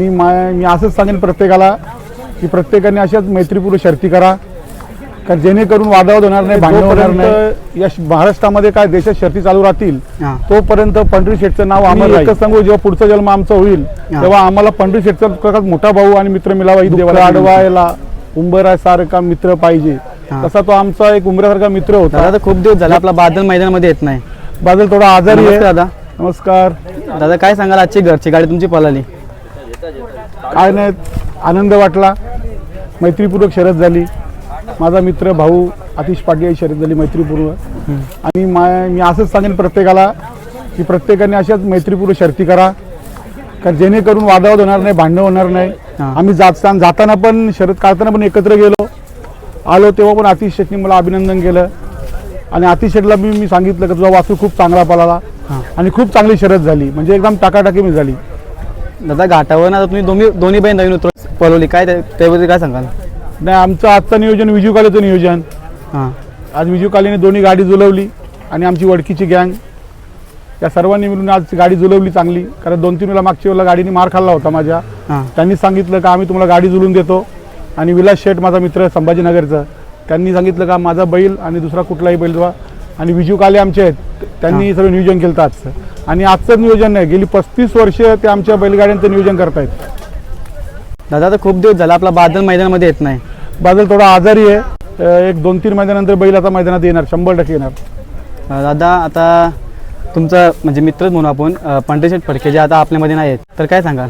मी मा- मी असंच सांगेन प्रत्येकाला की प्रत्येकाने अशाच मैत्रीपूर्व शर्ती करा. कारण जेणेकरून वादावाद होणार नाही भांडण होणार नाही. या श- महाराष्ट्रामध्ये काय देशात शर्ती चालू राहतील हा. तोपर्यंत पंढरी शेठचं नाव आम्हाला एकच सांगू जेव्हा पुढचा जन्म आमचा होईल हा. तेव्हा आम्हाला पंढरी शेठचा प्रकार मोठा भाऊ आणि मित्र मिळावा ही देवाला अडवायला उंबरा सारखा मित्र पाहिजे. हा. तसा तो आमचा एक उंबऱ्यासारखा मित्र होता. तर खूप दिवस झाला आपला बादल मैदानामध्ये येत नाही. बादल थोडा आजारी आहे. दादा. नमस्कार. दादा काय सांगाल आजची घरची गाडी तुमची पळाली? काय नाही आनंद वाटला. मैत्रीपूर्वक शर्यत झाली. माझा मित्र भाऊ आतिश पाटील शर्यत झाली मैत्रीपूर्व आणि मा- मी असंच सांगेन प्रत्येकाला की प्रत्येकाने अशाच मैत्रीपूर्व शर्ती करा. कारण जेणेकरून वादावाद होणार नाही भांडणं होणार नाही. आम्ही जात जाताना पण शर्यत काढताना पण एकत्र गेलो. आलो तेव्हा पण आतिश शेटनी मला अभिनंदन केलं. आणि आतिश शेटला मी मी सांगितलं की तुझा वास्तू खूप चांगला पळाला. आणि खूप चांगली शर्यत झाली. म्हणजे एकदम टाकाटाकी मी झाली. दादा घाटावर आता तुम्ही दोन्ही दोन्ही बहीण नवीन उतर पळवली. काय त्या- त्याबद्दल काय सांगाल? नाही आमचं आजचं नियोजन विजू कालेचं नियोजन. हां. आज विजू कालेने दोन्ही गाडी जुलवली आणि आमची वडकीची गँग. या सर्वांनी मिळून आज गाडी जुलवली चांगली. कारण दोन तीन वेळा मागच्या वेळेला गाडीने मार खाल्ला होता माझ्या. हां. त्यांनी सांगितलं का आम्ही तुम्हाला गाडी जुलून देतो. आणि विलास शेठ माझा मित्र संभाजीनगरचा त्यांनी सांगितलं का माझा बैल आणि दुसरा कुठलाही बैल जेव्हा आणि विजू काले आमचे आहेत त्यांनी सगळं नियोजन केलं होतं आजचं. आणि आजचं नियोजन नाही गेली पस्तीस वर्ष ते आमच्या बैलगाड्यांचं नियोजन करतायत. दादा तर खूप दिवस झाला आपला बादल मैदानामध्ये येत नाही. बादल थोडा आजारी आहे. अं, एक दोन तीन महिन्यानंतर बैल आता मैदानात येणार शंभर टक्के येणार. अं, दादा आता तुमचा म्हणजे मित्रच म्हणू आपण अं, पंढरीशेठ फडके जे आता आपल्यामध्ये नाही आहेत तर काय सांगाल?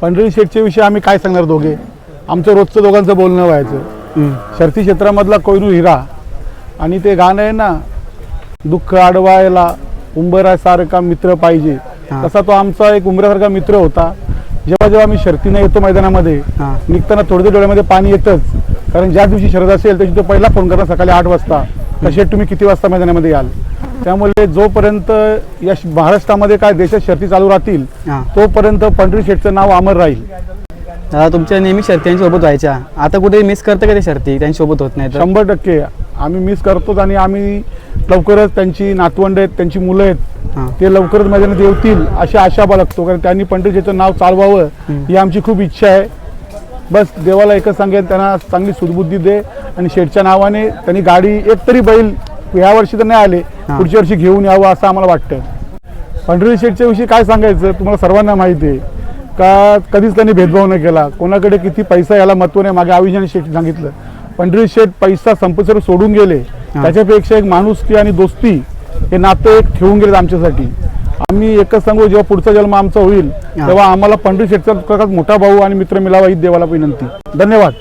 पंढरी शेठच्या विषयी आम्ही काय सांगणार दोघे? आमचं रोजचं दोघांचं बोलणं व्हायचं. हम्म. शर्ती क्षेत्रामधला कोयनू हिरा आणि ते गाणं आहे ना दुःख अडवायला उंबरासारखा मित्र पाहिजे. तसा तो आमचा एक उंबऱ्यासारखा मित्र होता. जेव्हा जेव्हा आम्ही शर्तीने येतो मैदानामध्ये निघताना थोडे डोळ्यामध्ये पाणी येतच. कारण ज्या दिवशी शर्यत असेल त्याची तो पहिला फोन करणार सकाळी आठ वाजता. तसे तुम्ही? किती वाजता मैदानामध्ये याल? त्यामुळे जोपर्यंत या महाराष्ट्रामध्ये काय देशात शर्ती चालू राहतील तोपर्यंत पंढरी शेठचं नाव अमर राहील. दादा तुमच्या नेहमी शर्ती यांच्यासोबत व्हायच्या. आता कुठे मिस करतं का ते शर्ती? त्यांच्यासोबत होत नाही शंभर टक्के. आम्ही मिस करतोच आणि आम्ही लवकरच त्यांची नातवंड आहेत त्यांची मुलं आहेत ते लवकरच मैदानात येतील अशी आशा बाळगतो. कारण त्यांनी पंढरीचं नाव चालवावं. ही आमची खूप इच्छा आहे. बस देवाला एकच सांगेन त्यांना चांगली सुदबुद्धी दे आणि शेठच्या नावाने त्यांनी गाडी एक तरी बैल ह्या वर्षी तर नाही आले. पुढच्या वर्षी घेऊन यावं असं आम्हाला वाटतं. पंढरी शेठच्या विषयी काय सांगायचं? तुम्हाला सर्वांना माहिती आहे. का कधीच त्यांनी भेदभाव न केला. कोणाकडे किती पैसा याला महत्त्व नाही. मागे आविजाने शेठ सांगितलं. पंढरी शेठ पैसा संपत्सर सोडून गेले त्याच्यापेक्षा एक माणुसकी आणि दोस्ती हे नाते एक ठेवून गेलेत आमच्यासाठी. आम्ही एकच सांगू जेव्हा पुढचा जन्म आमचा होईल. तेव्हा आम्हाला पंढरी शेठचा मोठा भाऊ आणि मित्र मिळावा ही देवाला विनंती. धन्यवाद.